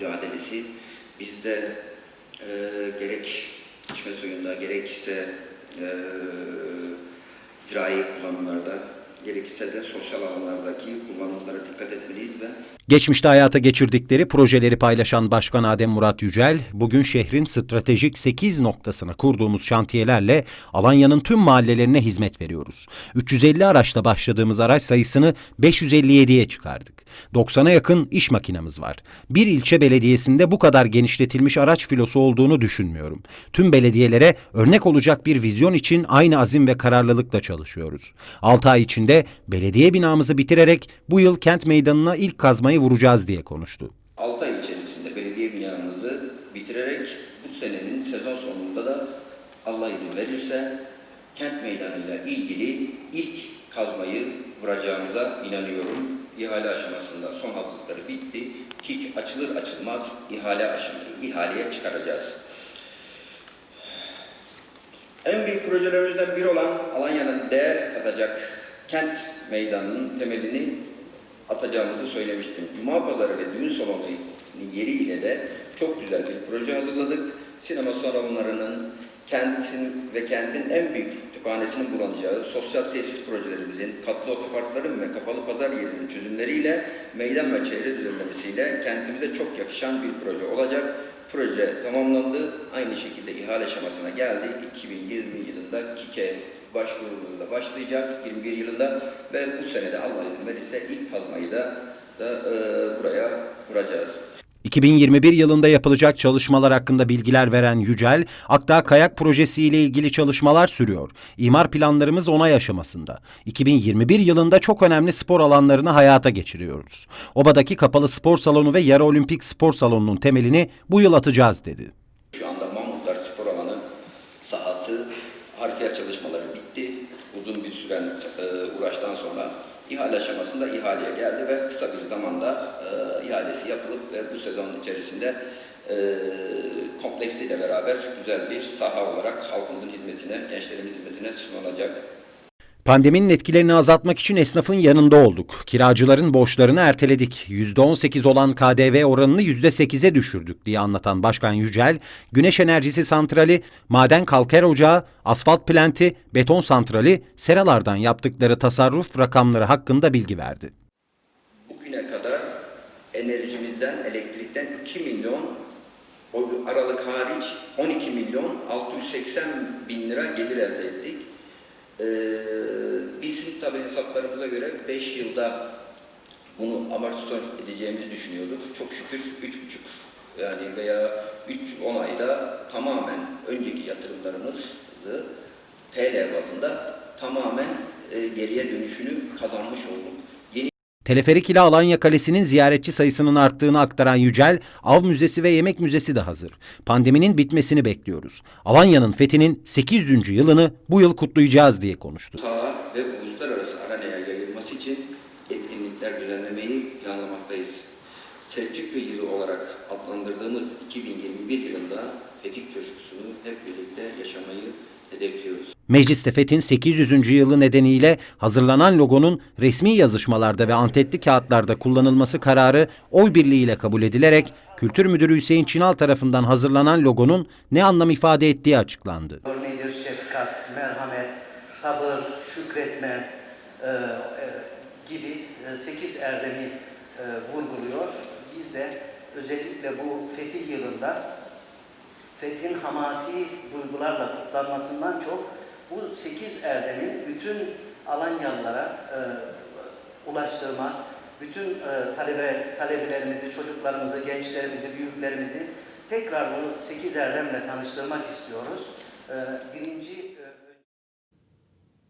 mücadelesi. Biz de e, gerek içme suyunda gerekse e, zirai kullanımlarda gerekirse de sosyal alanlardaki kullanımlara dikkat etmeliyiz ve Geçmişte hayata geçirdikleri projeleri paylaşan Başkan Adem Murat Yücel, bugün şehrin stratejik 8 noktasına kurduğumuz şantiyelerle Alanya'nın tüm mahallelerine hizmet veriyoruz. 350 araçla başladığımız araç sayısını 557'ye çıkardık. 90'a yakın iş makinamız var. Bir ilçe belediyesinde bu kadar genişletilmiş araç filosu olduğunu düşünmüyorum. Tüm belediyelere örnek olacak bir vizyon için aynı azim ve kararlılıkla çalışıyoruz. 6 ay içinde belediye binamızı bitirerek bu yıl kent meydanına ilk kazmayı vuracağız diye konuştu. 6 ay içerisinde belediye binamızı bitirerek bu senenin sezon sonunda da Allah izin verirse kent meydanıyla ilgili ilk kazmayı vuracağımıza inanıyorum. İhale aşamasında son hazırlıkları bitti. KİK açılır açılmaz ihale aşaması, ihaleye çıkaracağız. En büyük projelerimizden biri olan Alanya'nın değer katacak kent meydanının temelini atacağımızı söylemiştim. Cuma pazarı ve düğün salonu yeriyle de çok güzel bir proje hazırladık. Sinema salonlarının, kentin ve kentin en büyük kütüphanesinin bulunacağı sosyal tesis projelerimizin, katlı otoparkların ve kapalı pazar yerinin çözümleriyle meydan ve çevre düzenlemesiyle kentimize çok yakışan bir proje olacak. Proje tamamlandı. Aynı şekilde ihale aşamasına geldi. 2020 yılında KİK'e başvurumuzda başlayacak 21 yılında ve bu senede Allah izin verirse ilk kazmayı da, da e, buraya vuracağız. 2021 yılında yapılacak çalışmalar hakkında bilgiler veren Yücel, Akdağ Kayak Projesi ile ilgili çalışmalar sürüyor. İmar planlarımız onay aşamasında. 2021 yılında çok önemli spor alanlarını hayata geçiriyoruz. Obadaki kapalı spor salonu ve yarı olimpik spor salonunun temelini bu yıl atacağız dedi. Şu anda Mahmutlar Spor Alanı sahası harfiyat çalışmaları bitti. Uzun bir süren e, uğraştan sonra ihale aşamasında ihaleye geldi ve kısa bir zamanda e, ihalesi yapılıp ve bu sezon içerisinde e, kompleksiyle beraber güzel bir saha olarak halkımızın hizmetine, gençlerimizin hizmetine sunulacak. Pandeminin etkilerini azaltmak için esnafın yanında olduk. Kiracıların borçlarını erteledik. %18 olan KDV oranını %8'e düşürdük diye anlatan Başkan Yücel, güneş enerjisi santrali, maden kalker ocağı, asfalt planti, beton santrali, seralardan yaptıkları tasarruf rakamları hakkında bilgi verdi. Bugüne kadar enerjimizden, elektrikten 2 milyon, Aralık hariç 12 milyon 680 bin lira gelir elde ettik. Ee, tabi hesaplarımıza göre 5 yılda bunu amortisör edeceğimizi düşünüyorduk. Çok şükür 3,5 yani veya 3-10 ayda tamamen önceki yatırımlarımızı TL bazında tamamen e, geriye dönüşünü kazanmış olduk. Teleferik ile Alanya Kalesi'nin ziyaretçi sayısının arttığını aktaran Yücel, Av Müzesi ve Yemek Müzesi de hazır. Pandeminin bitmesini bekliyoruz. Alanya'nın fethinin 800. yılını bu yıl kutlayacağız diye konuştu. saha ve etkinlikler düzenlemeyi planlamaktayız. Selçuklu yılı olarak adlandırdığımız 2021 yılında Fetih Coşkusunu hep birlikte yaşamayı hedefliyoruz. Mecliste FET'in 800. yılı nedeniyle hazırlanan logonun resmi yazışmalarda ve antetli kağıtlarda kullanılması kararı oy birliğiyle kabul edilerek Kültür Müdürü Hüseyin Çinal tarafından hazırlanan logonun ne anlam ifade ettiği açıklandı. Örneğidir şefkat, merhamet, sabır, şükretme e, e, gibi e, sekiz erdemi e, vurguluyor. Biz de özellikle bu fetih yılında fethin hamasi duygularla kutlanmasından çok bu sekiz erdemin bütün Alanyalılara e, ulaştırma, bütün e, talebe, talebelerimizi, çocuklarımızı, gençlerimizi, büyüklerimizi tekrar bu sekiz erdemle tanıştırmak istiyoruz. E, birinci